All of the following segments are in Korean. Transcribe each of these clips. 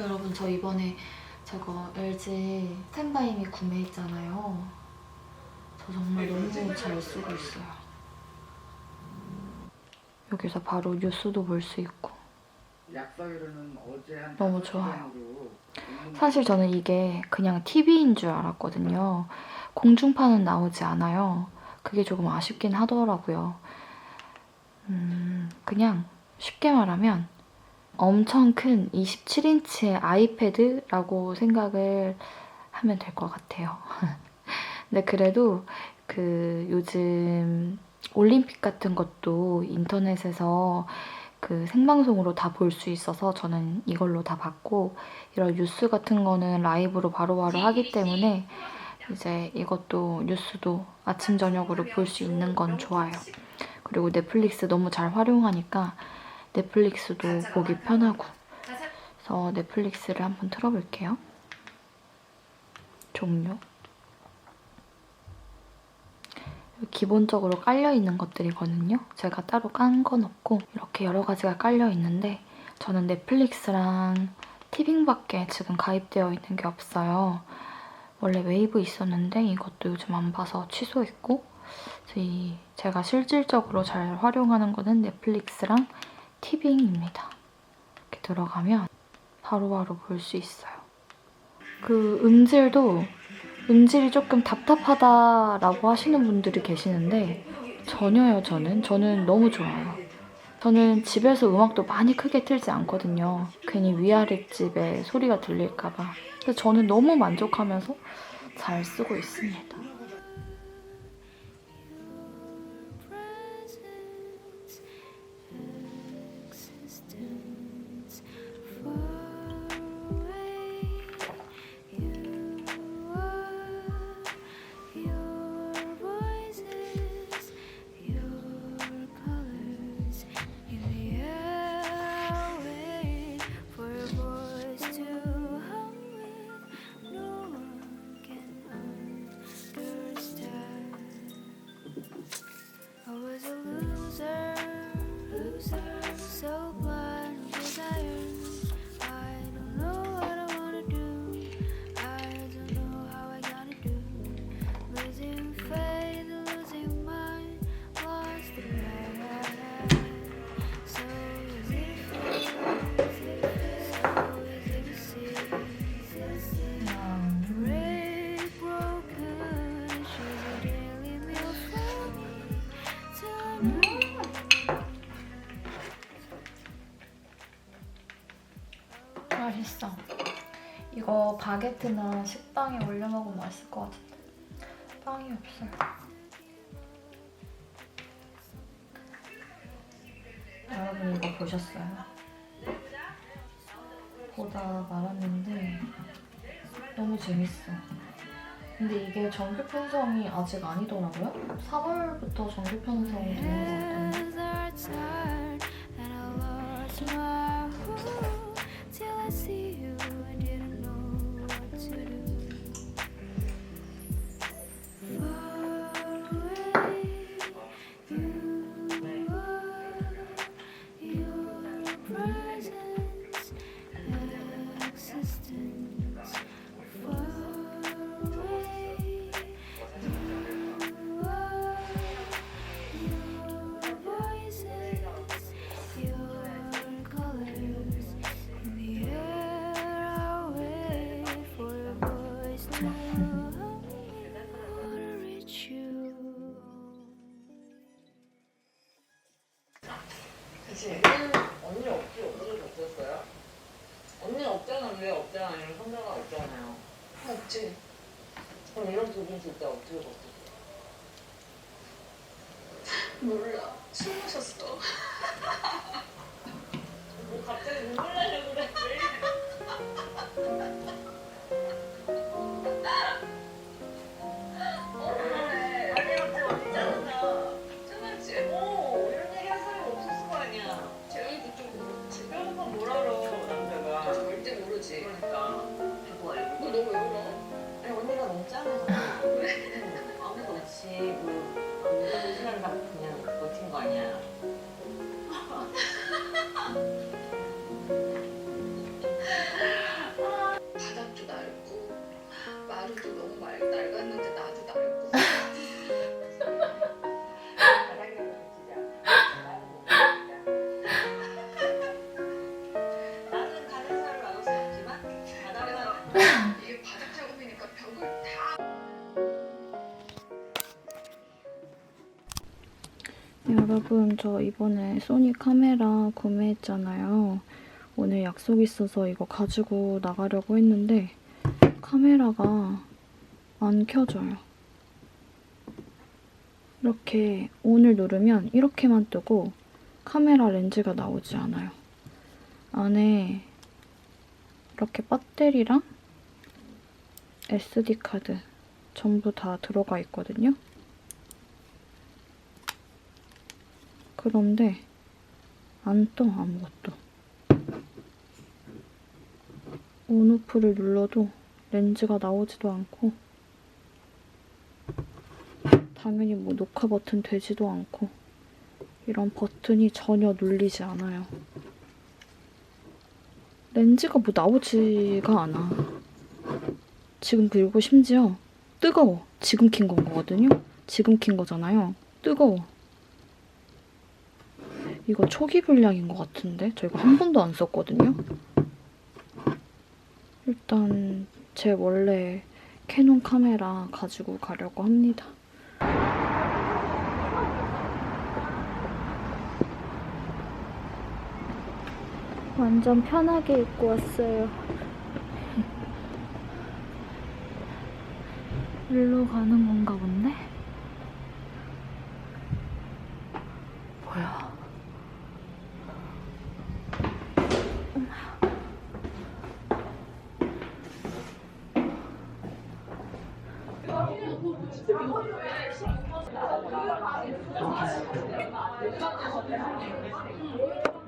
여러분 저 이번에 저거 LG 스탠바이미 구매했잖아요. 저 정말 너무 잘 쓰고 있어요. 여기서 바로 뉴스도 볼 수 있고 너무 좋아요. 사실 저는 이게 그냥 TV인 줄 알았거든요. 공중파는 나오지 않아요. 그게 조금 아쉽긴 하더라고요. 음, 그냥 쉽게 말하면 엄청 큰 27인치의 아이패드라고 생각을 하면 될 것 같아요. 근데 그래도 그 요즘 올림픽 같은 것도 인터넷에서 그 생방송으로 다 볼 수 있어서 저는 이걸로 다 봤고 이런 뉴스 같은 거는 라이브로 바로바로 하기 때문에 이제 이것도 뉴스도 아침 저녁으로 볼 수 있는 건 좋아요. 그리고 넷플릭스 너무 잘 활용하니까 넷플릭스도 보기 편하고 그래서 넷플릭스를 한번 틀어볼게요. 종료. 기본적으로 깔려 있는 것들이거든요. 제가 따로 깐 건 없고 이렇게 여러 가지가 깔려 있는데 저는 넷플릭스랑 티빙밖에 지금 가입되어 있는 게 없어요. 원래 웨이브 있었는데 이것도 요즘 안 봐서 취소했고 이 제가 실질적으로 잘 활용하는 거는 넷플릭스랑 티빙입니다. 이렇게 들어가면 바로바로 볼 수 있어요. 그 음질도 음질이 조금 답답하다라고 하시는 분들이 계시는데 전혀요 저는. 저는 너무 좋아요. 저는 집에서 음악도 많이 크게 틀지 않거든요. 괜히 위아래 집에 소리가 들릴까봐. 근데 저는 너무 만족하면서 잘 쓰고 있습니다 바게트나 식빵에 올려 먹으면 맛있을 것 같은데. 빵이 없어요. 여러분 이거 보셨어요? 보다 말았는데 너무 재밌어. 근데 이게 정규 편성이 아직 아니더라고요? 3월부터 정규 편성이 되는 것 같던데 없잖아, 왜 없잖아. 이런 선배가 없잖아요. 없지. 그럼 이런 두분 진짜 어떻게 바꿨어요? 몰라. 술 마셨어. 뭐 갑자기 눈물 나려고 그래. 그냥 버 여러분 저 이번에 소니 카메라 구매했잖아요. 오늘 약속 있어서 이거 가지고 나가려고 했는데 카메라가 안 켜져요. 이렇게 온을 누르면 이렇게만 뜨고 카메라 렌즈가 나오지 않아요. 안에 이렇게 배터리랑 SD 카드 전부 다 들어가 있거든요. 그런데 안 떠 아무것도. 온오프를 눌러도 렌즈가 나오지도 않고 당연히 뭐 녹화 버튼 되지도 않고 이런 버튼이 전혀 눌리지 않아요. 렌즈가 뭐 나오지가 않아. 지금 그리고 심지어 뜨거워. 지금 킨 건 거거든요. 지금 킨 거잖아요. 뜨거워 이거 초기 불량인 것 같은데? 저 이거 한 번도 안 썼거든요? 일단 제 원래 캐논 카메라 가지고 가려고 합니다. 완전 편하게 입고 왔어요. 일로 가는 건가 본데? 뭐야?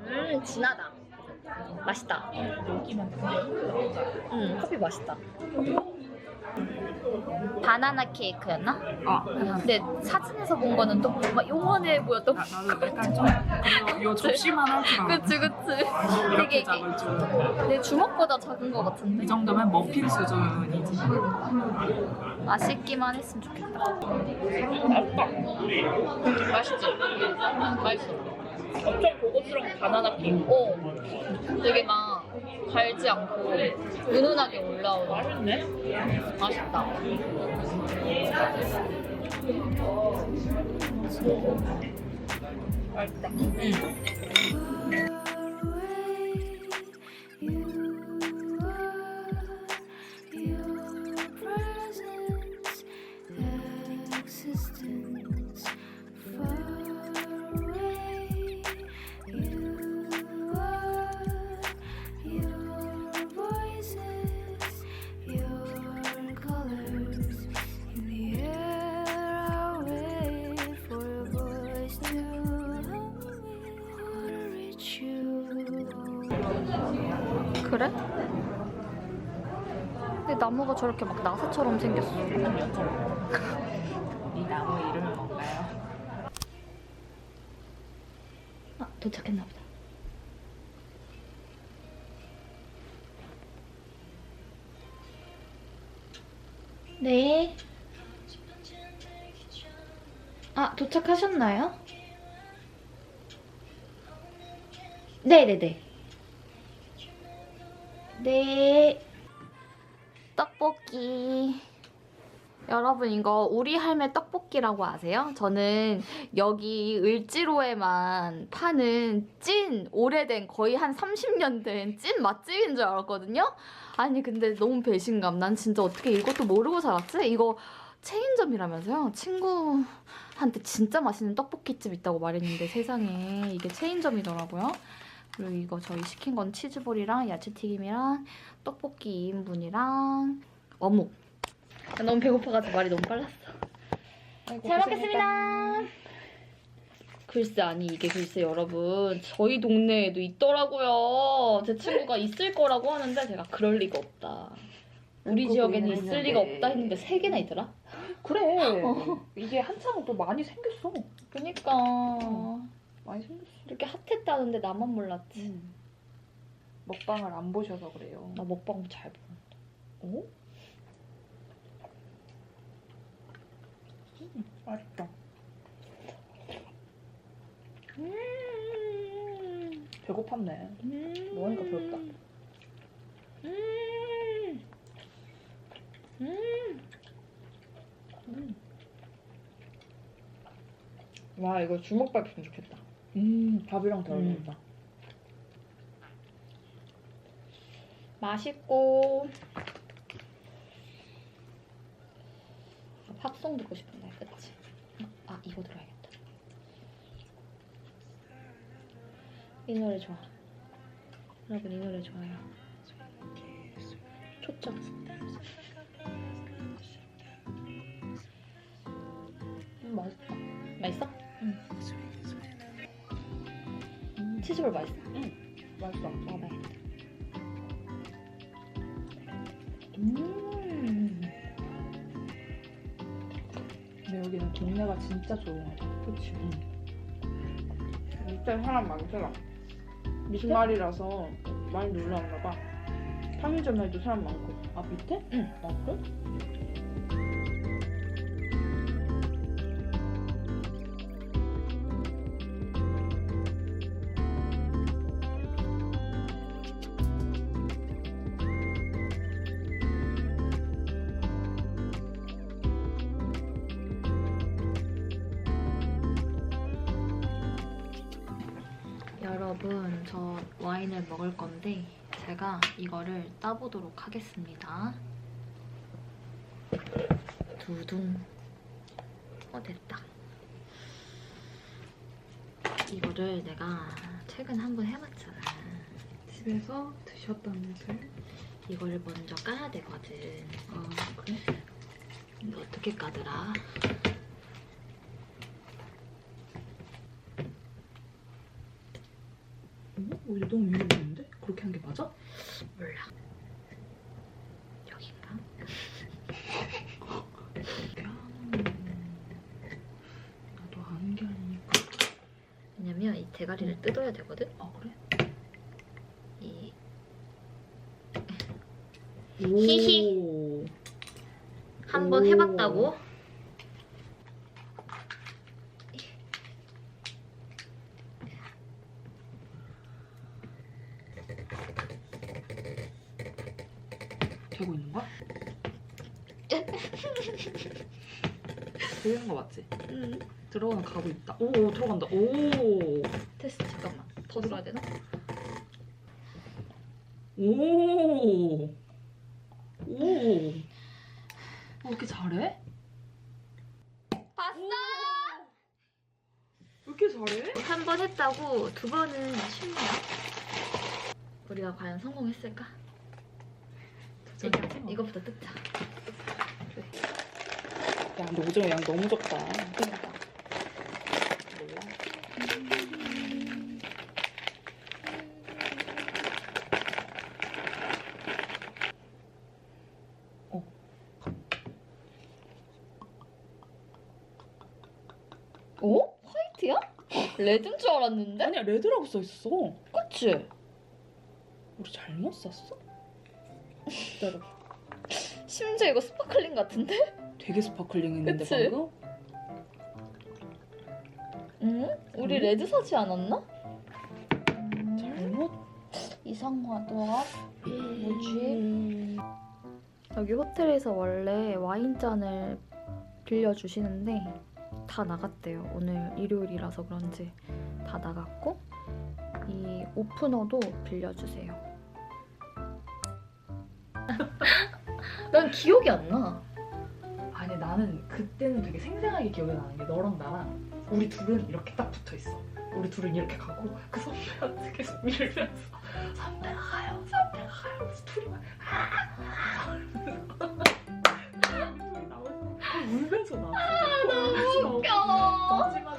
음 진하다 맛있다 음 커피 맛있다 바나나 케이크였나? 어, 근데 사진에서 본 거는 또막 용원해 보였던 거 나도 약간 좀요 접시만 할 줄 알아. 그치 그치 되게 이렇게 이게 작을 줄. 내 주먹보다 작은 거 같은데 이 정도면 머핀 수준이지. 맛있기만 했으면 좋겠다 맛있지? 맛있어. 엄청 고급스러운 바나나 케이크. 어 되게 막 달지 않고 은은하게 올라오는 맛있네? 맛있다 맛있다. 그 나무가 저렇게 막 나사처럼 생겼어 이 나무 이름은 뭔가요? 아 도착했나 보다 네. 아, 도착하셨나요? 네네네. 네. 떡볶이. 여러분 이거 우리 할매 떡볶이라고 아세요? 저는 여기 을지로에만 파는 찐 오래된 거의 한 30년 된 찐 맛집인 줄 알았거든요? 아니 근데 너무 배신감. 난 진짜 어떻게 이것도 모르고 살았지? 이거 체인점이라면서요? 친구한테 진짜 맛있는 떡볶이집 있다고 말했는데 세상에 이게 체인점이더라고요. 그리고 이거 저희 시킨 건 치즈볼이랑 야채튀김이랑 떡볶이 2인분이랑 어묵. 너무 배고파가지고 말이 너무 빨랐어. 잘 먹겠습니다. 글쎄 아니 이게 글쎄 여러분 저희 동네에도 있더라고요. 제 친구가 있을 거라고 하는데 제가 그럴 리가 없다. 우리 지역에는 왜 있을 했는데. 리가 없다 했는데 세 개나 있더라. 그래. 어. 이게 한창 또 많이 생겼어. 그니까 많이 생겼어. 이렇게 핫했다는데 나만 몰랐지. 음. 먹방을 안 보셔서 그래요. 나 먹방 잘 보는데. 어? 음, 맛있다. 음. 배고팠네. 음. 먹으니까 배웠다. 음. 음. 음. 와 이거 주먹밥이 좋겠다. 음 밥이랑 잘 음. 어울린다. 맛있고 아, 팝송 듣고 싶은데, 그치? 아, 이거 들어야겠다. 이 노래 좋아. 여러분, 이 노래 좋아요. 초점. 음, 맛있다. 맛있어? 치즈볼 맛있어? 맛있어. 먹어봐야겠다. 음. 근데 여기는 동네가 진짜 조용하다. 그치? 응. 밑에 사람 많더라. 주말이라서 많이 놀러 왔나 봐. 편의점에도 사람 많고. 아 밑에? 응. 아 그래? 여러분, 저 와인을 먹을 건데 제가 이거를 따보도록 하겠습니다. 두둥. 어, 됐다. 이거를 내가 최근 한 번 해봤잖아. 집에서 드셨다면서요? 이걸 먼저 까야 되거든. 아 그래? 이거 어떻게 까더라? 어? 오히려 너무 위로 보이는데? 그렇게 한 게 맞아? 몰라. 여긴가? 이렇게 하는 나도 아는 게 아니니까. 왜냐면 이 대가리를 뜯어야 되거든? 아 그래? 이 오. 한번 오. 해봤다고? 거야? 되는 거 맞지? 응. 들어가는 가고 있다. 오, 오 들어간다. 오. 테스트 잠깐만. 더 들어야 되나? 오. 오. 왜 이렇게 잘해? 봤어! 왜 이렇게 잘해? 한 번 했다고 두 번은 쉽냐? 우리가 과연 성공했을까? 일단 이거부터 뜯자. 야, 근데 오징어 양 너무 적다. 그러니까. 몰라. 어? 화이트야? 레드인 줄 알았는데? 아니야, 레드라고 써 있어. 그치? 우리 잘못 샀어? 기다려. 심지어 이거 스파클링 같은데? 되게 스파클링 했는데 그치? 방금? 응? 우리 응? 레드 사지 않았나? 잘못? 이상하다. 뭐지? 음. 여기 호텔에서 원래 와인잔을 빌려주시는데 다 나갔대요. 오늘 일요일이라서 그런지 다 나갔고 이 오프너도 빌려주세요. 난 기억이 안 나. 아니 나는 그때는 되게 생생하게 기억이 나는 게 너랑 나랑 우리 둘은 이렇게 딱 붙어 있어. 우리 둘은 이렇게 가고 그 선배한테 계속 밀면서 선배가 가요, 선배가 가요. 그래서 둘이 막 아, 둘이 나오면서 울면서 나왔어. 너무 웃겨.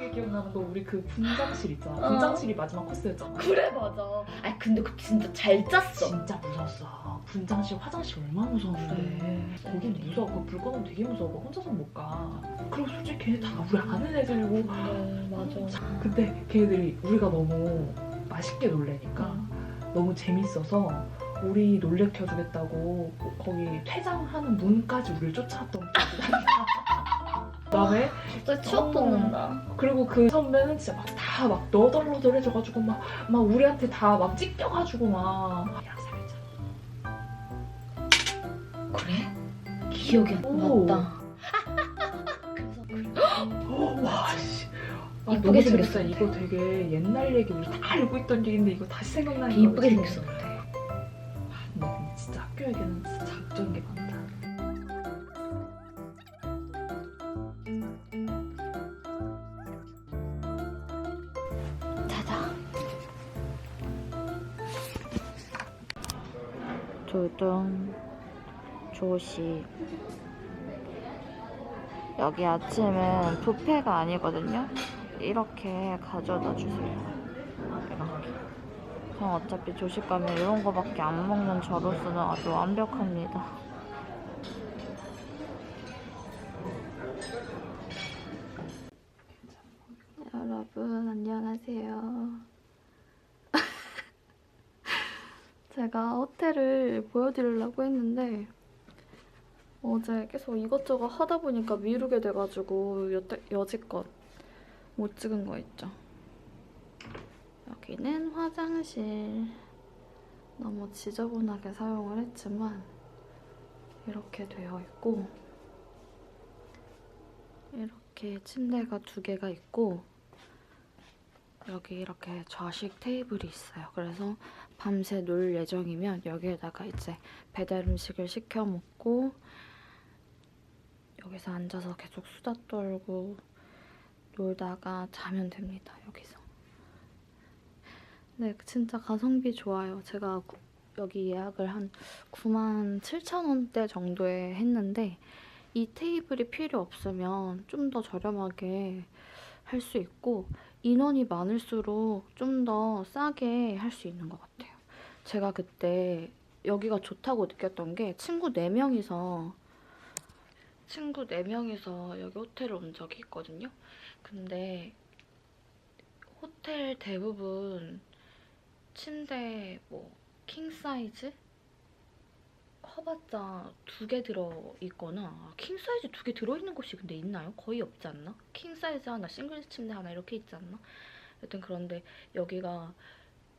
마지막에 기억나는 거 우리 그 분장실 있잖아. 어. 분장실이 마지막 코스였잖아. 그래 맞아. 아 근데 그 진짜 잘 짰어. 진짜 무서웠어. 분장실, 화장실 얼마나 무서운데. 거긴 무서워. 그불 꺼놓으면 되게 무서워. 그거 혼자서 못 가. 그리고 솔직히 걔네 다 우리 아는 애들이고. 네 맞아. 근데 걔네들이 우리가 너무 맛있게 놀래니까 너무 재밌어서 우리 놀래켜주겠다고 거기 퇴장하는 문까지 우리를 쫓아왔던 기억이 난다. 그다음에 갑자기 추억 돋는다. 그리고 그 선배는 진짜 막 다 막 너덜너덜해져가지고 막, 막 우리한테 다 막 찢겨가지고 막 이랑 사귀자. 그래? 기억이 안 오. 났다. 그래서 어, 와 씨. 아, 이쁘게 너무. 재밌어. 이거 되게 옛날 얘기 우리 다 알고 있던 얘기인데 이거 다시 생각나는 되게 이쁘게. 생겼었는데. 너 진짜 학교 얘기는 진짜 자극적인 게 많다. 조동 조식. 여기 아침은 뷔페가 아니거든요. 이렇게 가져다 주세요. 이렇게. 전 어차피 조식 가면 이런 거밖에 안 먹는 저로서는 아주 완벽합니다. 여러분 안녕하세요. 제가 호텔을 보여드리려고 했는데 어제 계속 이것저것 하다 보니까 미루게 돼가지고 여태, 여지껏 못 찍은 거 있죠. 여기는 화장실. 너무 지저분하게 사용을 했지만 이렇게 되어 있고 이렇게 침대가 두 개가 있고 여기 이렇게 좌식 테이블이 있어요. 그래서 밤새 놀 예정이면 여기에다가 이제 배달 음식을 시켜 먹고 여기서 앉아서 계속 수다 떨고 놀다가 자면 됩니다. 여기서. 네, 진짜 가성비 좋아요. 제가 구- 여기 예약을 한 9만 7천 원대 정도에 했는데 이 테이블이 필요 없으면 좀 더 저렴하게 할 수 있고 인원이 많을수록 좀 더 싸게 할 수 있는 것 같아요. 제가 그때 여기가 좋다고 느꼈던 게 친구 4명이서 친구 4명이서 여기 호텔을 온 적이 있거든요. 근데 호텔 대부분 침대 뭐 킹 사이즈 커봤자 두 개 들어 있거나 킹 사이즈 두 개 들어 있는 곳이 근데 있나요? 거의 없지 않나? 킹 사이즈 하나, 싱글 침대 하나 이렇게 있지 않나? 여튼 그런데 여기가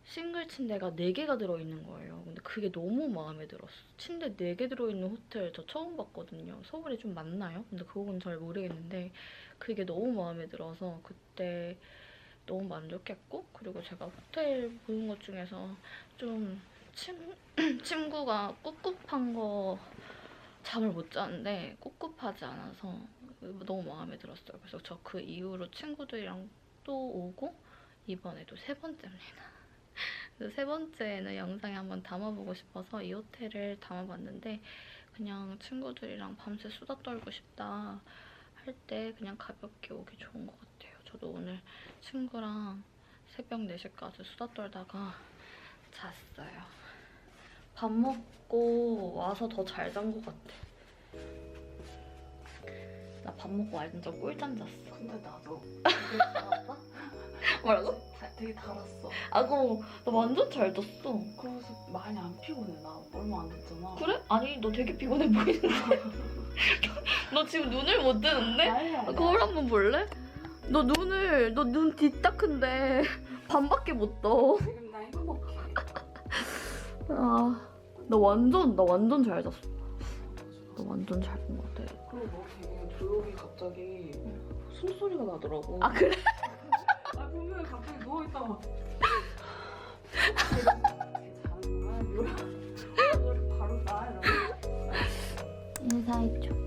싱글 침대가 네 개가 들어 있는 거예요. 근데 그게 너무 마음에 들었어. 침대 네개 들어 있는 호텔 저 처음 봤거든요. 서울에 좀 많나요? 근데 그건 잘 모르겠는데 그게 너무 마음에 들어서 그때 너무 만족했고 그리고 제가 호텔 보는 것 중에서 좀 침, 친구가 꿉꿉한 거 잠을 못 자는데 꿉꿉하지 않아서 너무 마음에 들었어요. 그래서 저 그 이후로 친구들이랑 또 오고 이번에도 세 번째입니다. 세 번째는 영상에 한번 담아보고 싶어서 이 호텔을 담아봤는데 그냥 친구들이랑 밤새 수다 떨고 싶다 할 때 그냥 가볍게 오기 좋은 것 같아요. 저도 오늘 친구랑 새벽 4시까지 수다 떨다가 잤어요. 밥 먹고 와서 더 잘 잔 것 같아. 나 밥 먹고 완전 꿀잠 잤어. 근데 나도 되게 달았다? 뭐라고? 다- 되게 달았어. 아, 그럼 나 완전 잘 잤어. 그래서 많이 안 피곤해. 나 얼마 안 됐잖아. 그래? 아니, 너 되게 피곤해 보이는데. 너 지금 눈을 못 뜨는데? 아니, 아니. 거울 한 번 볼래? 너 눈을, 너 눈 뒤딱한데 반밖에 못 떠. 지금. 아, 나 완전, 나 완전 잘 잤어. 나 완전 잘 본 것 같아. 그리고 너 되게 조용히 갑자기 숨소리가 나더라고. 아, 그래? 아 분명히 갑자기 누워 있다가 바로 나 이러고 인사해줘.